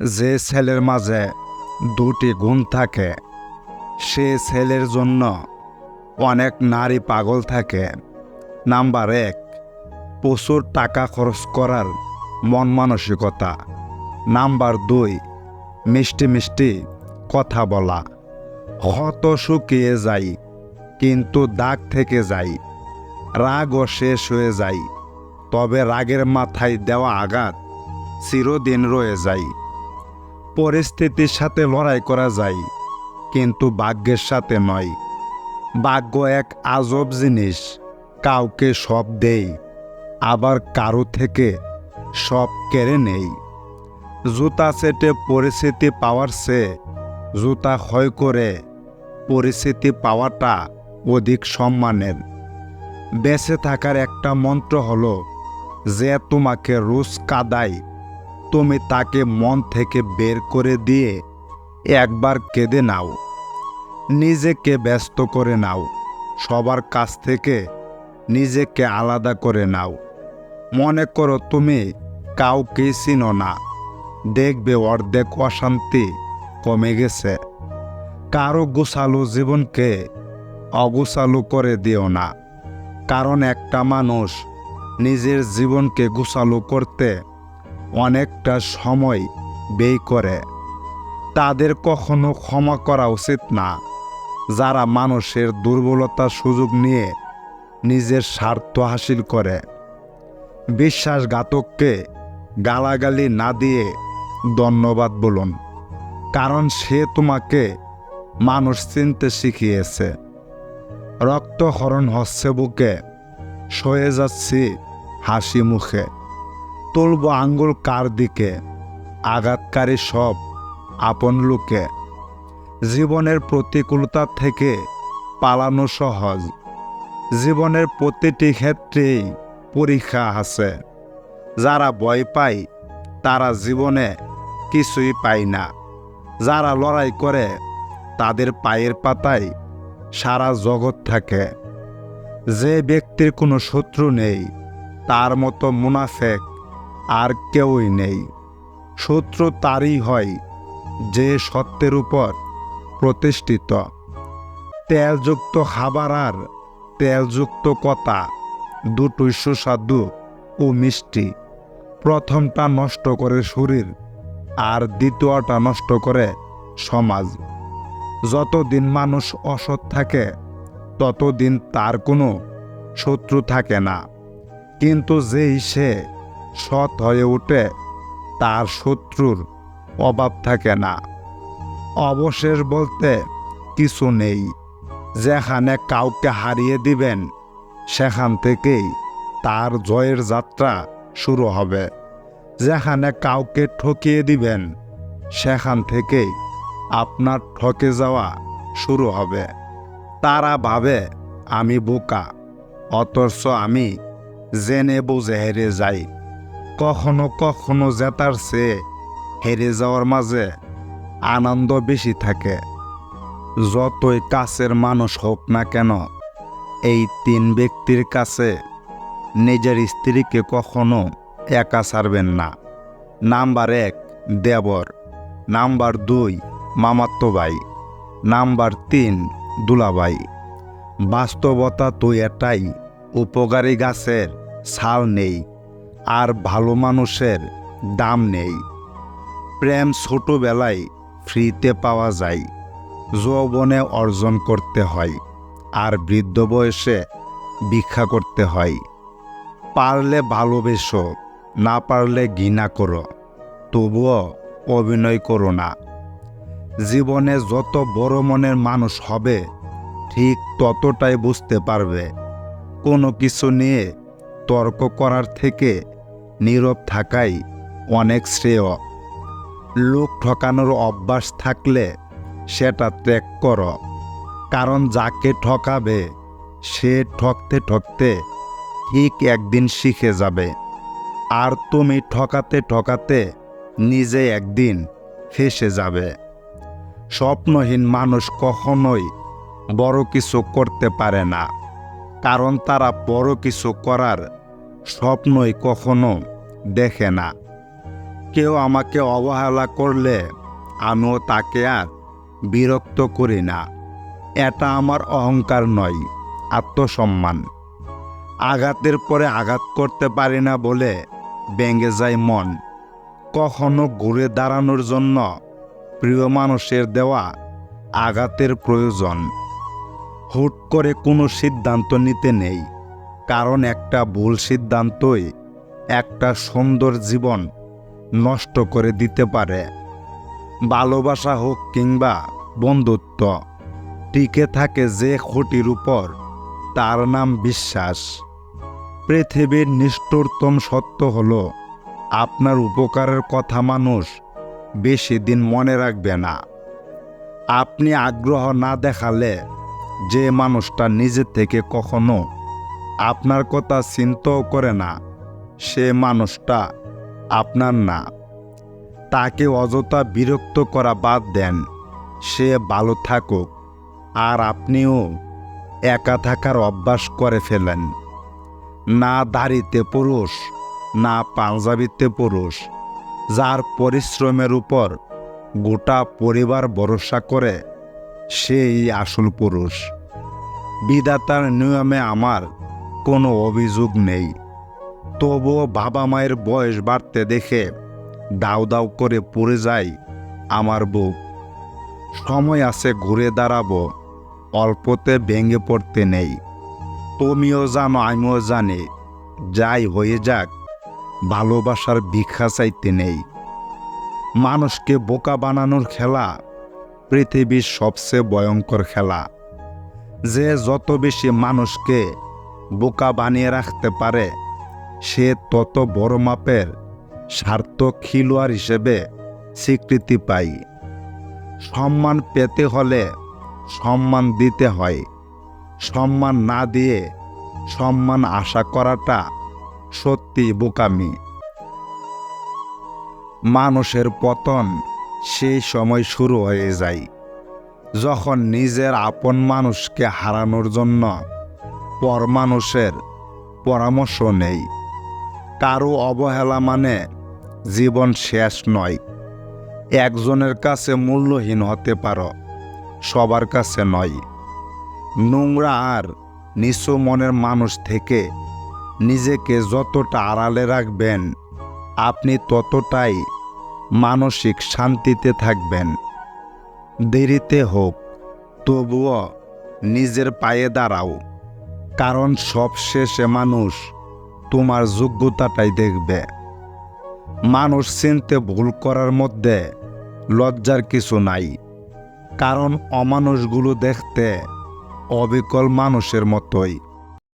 যে ছেলের মাঝে দুটি গুণ থাকে, সে ছেলের জন্য অনেক নারী পাগল থাকে। নাম্বার এক, প্রচুর টাকা খরচ করার মন মানসিকতা। নাম্বার দুই, মিষ্টি মিষ্টি কথা বলা। হত শুকিয়ে যাই, কিন্তু দাগ থেকে যাই। রাগও শেষ হয়ে যায় তবে রাগের মাথায় দেওয়া আঘাত চিরদিন রয়ে যায়। পরিস্থিতির সাথে লড়াই করা যায়, কিন্তু ভাগ্যের সাথে নয়। ভাগ্য এক আজব জিনিস, কাউকে সব দেই, আবার কারও থেকে সব কেড়ে নেই। জুতা সেটে পরিস্থিতি পাওয়ার চেয়ে জুতা ক্ষয় করে পরিস্থিতি পাওয়াটা অধিক সম্মানের। বেঁচে থাকার একটা মন্ত্র হলো, যে তোমাকে রোজ কাদায় তুমি তাকে মন থেকে বের করে দিয়ে একবার কেঁদে নাও। নিজেকে ব্যস্ত করে নাও। সবার কাছ থেকে নিজেকে আলাদা করে নাও। মনে করো তুমি কাউকে চিনো না। দেখবে অর্ধেক অশান্তি কমে গেছে। কারও গোছালো জীবনকে অগোছালো করে দিও না। কারণ একটা মানুষ নিজের জীবনকে গোছালো করতে অনেকটা সময় ব্যয় করে। তাদের কখনো ক্ষমা করা উচিত না। যারা মানুষের দুর্বলতার সুযোগ নিয়ে নিজের স্বার্থ হাসিল করে। বিশ্বাসঘাতককে গালাগালি না দিয়ে ধন্যবাদ বলুন, কারণ সে তোমাকে মানুষ চিনতে শিখিয়েছে। রক্তহরণ হচ্ছে বুকে, সয়ে যাচ্ছি হাসি মুখে। তুলব আঙ্গুল কার দিকে? আঘাতকারী সব আপন লোকে। জীবনের প্রতিকূলতা থেকে পালানো সহজ। জীবনের প্রতিটি ক্ষেত্রেই পরীক্ষা আছে। যারা ভয় পায়, তারা জীবনে কিছুই পায় না। যারা লড়াই করে, তাদের পায়ের পাতায় সারা জগৎ থাকে। যে ব্যক্তির কোনো শত্রু নেই, তার মতো মুনাফেক আর কেউই নেই। শত্রু তারই হয়, যে সত্যের উপর প্রতিষ্ঠিত। তেলযুক্ত খাবার আর তেলযুক্ত কথা দুটোই সুস্বাদু ও মিষ্টি। প্রথমটা নষ্ট করে শরীর আর দ্বিতীয়টা নষ্ট করে সমাজ। যতদিন মানুষ অসৎ থাকে, ততদিন তার কোনো শত্রু থাকে না। কিন্তু যেই সে সৎ হয়ে ওঠে তার শত্রুর অভাব থাকে না। অবশেষ বলতে কিছু নেই। যেখানে কাউকে হারিয়ে দিবেন, সেখান থেকেই তার জয়ের যাত্রা শুরু হবে। যেখানে কাউকে ঠকিয়ে দিবেন, সেখান থেকেই আপনার ঠকে যাওয়া শুরু হবে। তারা ভাবে, আমি বোকা, অথচ আমি জেনে বুঝে হেরে যাই। কখনো কখনো জেতার চেয়ে হেরে যাওয়ার মাঝে আনন্দ বেশি থাকে। যতই কাছের মানুষ হোক না কেন, এই তিন ব্যক্তির কাছে নিজের স্ত্রীকে কখনো একা ছাড়বেন না। নাম্বার এক, দেবর। নাম্বার দুই, মামাত্ম ভাই। নাম্বার তিন দুলাবাই বাস্তবতা তো এটাই, উপকারী গাছের ছাল নেই। আর ভালো মানুষের দাম নেই। প্রেম ছোটবেলায় ফ্রিতে পাওয়া যায়, যৌবনে অর্জন করতে হয় আর বৃদ্ধ বয়সে ভিক্ষা করতে হয়। পারলে ভালোবেসো, না পারলে ঘৃণা করো, তবুও অভিনয় করো না। জীবনে যত বড় মনের মানুষ হবে, ঠিক ততটাই বুঝতে পারবে। কোনো কিছু নিয়ে তর্ক করার থেকে নীরব থাকাই অনেক শ্রেয়। লোক ঠকানোর অভ্যাস থাকলে সেটা ত্যাগ করো। কারণ যাকে ঠকাবে, সে ঠকতে ঠকতে ঠিক একদিন শিখে যাবে। আর তুমি ঠকাতে ঠকাতে নিজে একদিন ফেসে যাবে। স্বপ্নহীন মানুষ কখনোই বড় কিছু করতে পারে না। কারণ তারা বড় কিছু করার স্বপ্নই কখনো দেখে না। কেউ আমাকে অবহেলা করলে আমিও তাকে আর বিরক্ত করি না। এটা আমার অহংকার নয়, আত্মসম্মান। আঘাতের পরে আঘাত করতে পারি না বলে ব্যঙ্গে যায় মন। কখনো ঘুরে দাঁড়ানোর জন্য প্রিয় মানুষের দেওয়া আঘাতের প্রয়োজন। হুট করে কোনো সিদ্ধান্ত নিতে নেই। কারণ একটা ভুল সিদ্ধান্তই একটা সুন্দর জীবন নষ্ট করে দিতে পারে। ভালোবাসা হোক কিংবা বন্ধুত্ব, টিকে থাকে যে খুঁটির উপর, তার নাম বিশ্বাস। পৃথিবীর নিষ্ঠুরতম সত্য হলো, আপনার উপকারের কথা মানুষ বেশি দিন মনে রাখবে না। আপনি আগ্রহ না দেখালে যে মানুষটা নিজে থেকে কখনো আপনার কথা চিন্তাও করে না। সে মানুষটা আপনার না। তাকে অযথা বিরক্ত করা বাদ দেন। সে ভালো থাকুক। আর আপনিও একা থাকার অভ্যাস করে ফেলেন। না দাড়িতে পুরুষ, না পাঞ্জাবিতে পুরুষ। যার পরিশ্রমের উপর গোটা পরিবার ভরসা করে, সেই আসল পুরুষ। বিধাতার নিয়মে আমার কোনো অভিযোগ নেই। তবুও বাবা মায়ের বয়স বাড়তে দেখে দাউ দাউ করে পড়ে যায় আমার বুক সময় আছে ঘুরে দাঁড়াবো, অল্পতে ভেঙে পড়তে নেই। তুমিও জানো, আমিও জানি, যাই হয়ে যাক, ভালোবাসার ভিক্ষা চাইতে নেই। মানুষকে বোকা বানানোর খেলা পৃথিবীর সবচেয়ে ভয়ঙ্কর খেলা। যে যত বেশি মানুষকে বোকা বানিয়ে রাখতে পারে, সে তত বড় মাপের সার্থক খিলোয়াড় হিসেবে স্বীকৃতি পায়। সম্মান পেতে হলে সম্মান দিতে হয়। সম্মান না দিয়ে সম্মান আশা করাটা সত্যি বোকামি। মানুষের পতন সেই সময় শুরু হয়ে যায়, যখন নিজের আপন মানুষকে হারানোর জন্য পর মানুষের পরামর্শ নেই। কারও অবহেলা মানে জীবন শেষ নয়। একজনের কাছে মূল্যহীন হতে পারো, সবার কাছে নয়। নোংরা আর নিচু মনের মানুষ থেকে নিজেকে যতটা আড়ালে রাখবেন, আপনি ততটাই মানসিক শান্তিতে থাকবেন। দেরিতে হোক, তবুও নিজের পায়ে দাঁড়াও। কারণ সব শেষে মানুষ তোমার যোগ্যতাটাই দেখবে। মানুষ চিনতে ভুল করার মধ্যে লজ্জার কিছু নাই, কারণ অমানুষগুলো দেখতে অবিকল মানুষের মতোই।